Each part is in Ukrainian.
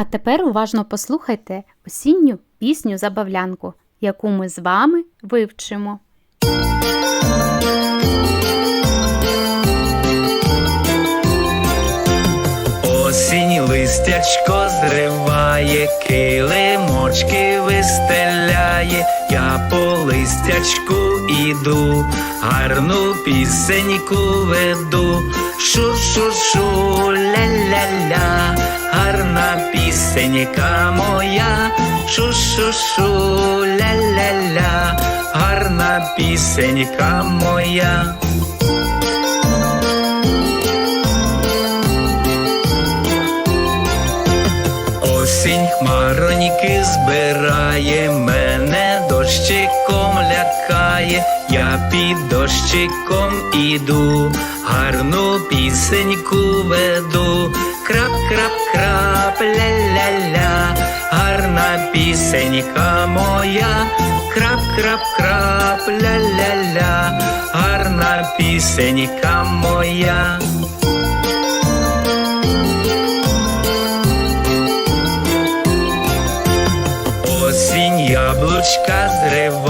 А тепер уважно послухайте осінню пісню забавлянку, яку ми з вами вивчимо. Осінь листячко зриває, килимочки вистеляє я по листячку іду, гарну пісеньку веду, шу-шу-шу, ля-ля-ля, гарна пісенька моя, шу-шу-шу, ля-ля-ля, гарна пісенька моя. Осінь хмароньки збирає, мене лякає, я під дощиком іду, гарну пісеньку веду, крап, крап, крап, ля-ля-ля, гарна пісенька моя, крап, крап, крап, ля-ля-ля, гарна пісенька моя. Яблучка зриває,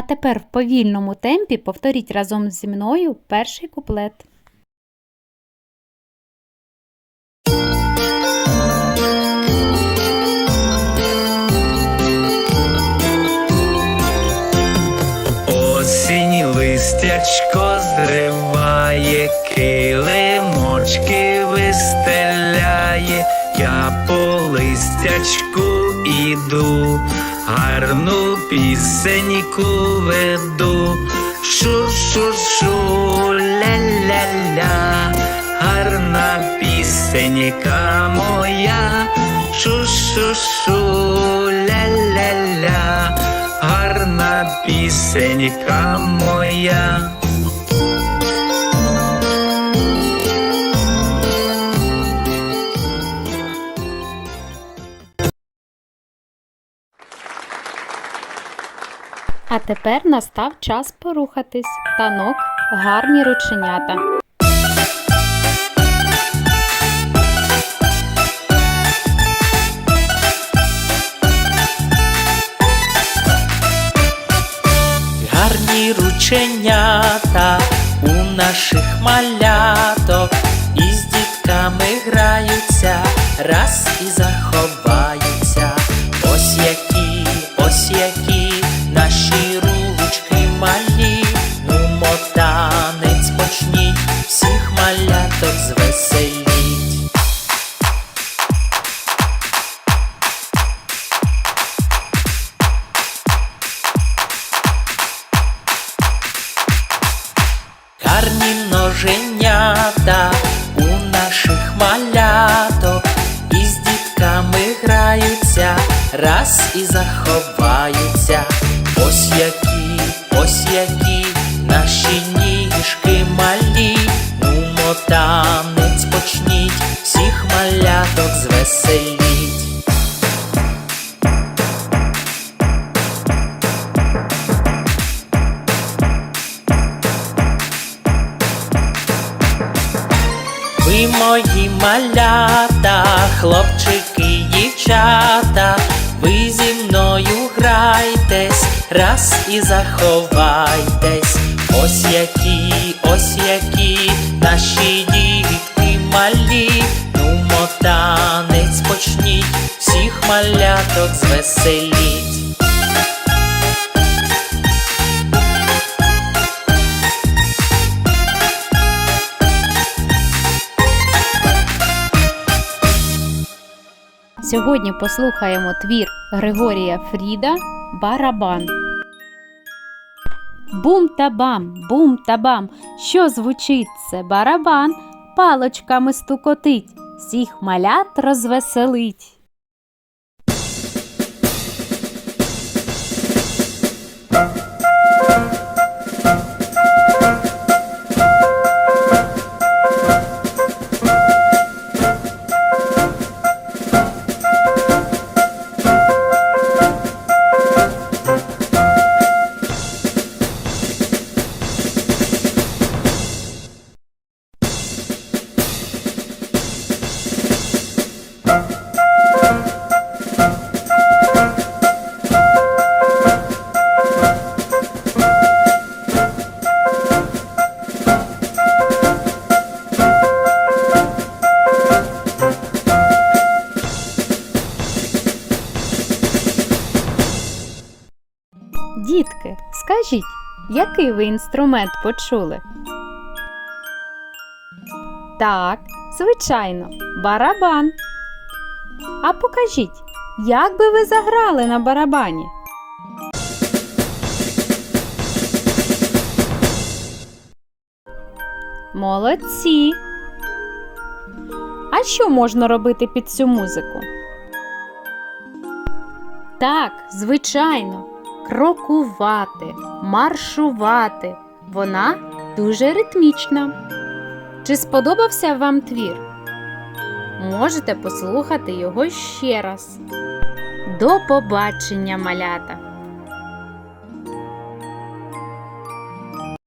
А тепер в повільному темпі повторіть разом зі мною перший куплет. Осінь листячко зриває, килимочки вистеляє, я по листячку іду, гарну пісеньку веду, шу-шу-шу, ля-ля-ля, гарна пісенька моя, шу-шу-шу, ля-ля-ля, гарна пісенька моя. А тепер настав час порухатись. Танок гарні рученята. Гарні рученята у наших маляток, із дітками граються, раз і заховаються. Гарні у наших маляток, із дітками граються, раз і заховаються. Ось які, ось які наші ніжки малі, ну мотанець почніть, всіх маляток звеселіть. Ви мої малята, хлопчики, дівчата, ви зі мною грайтесь, раз і заховайтесь. Ось які, ось які наші дітки малі, ну мотанець почніть, всіх маляток звеселіть. Сьогодні послухаємо твір Григорія Фріда Барабан. Бум та бам, бум та бам. Що звучить це барабан, палочками стукотить, всіх малят розвеселить. Який ви інструмент почули? Так, звичайно, барабан. А покажіть, як би ви заграли на барабані? Молодці. А що можна робити під цю музику? Так, звичайно, крокувати, маршувати. Вона дуже ритмічна. Чи сподобався вам твір? Можете послухати його ще раз. До побачення, малята!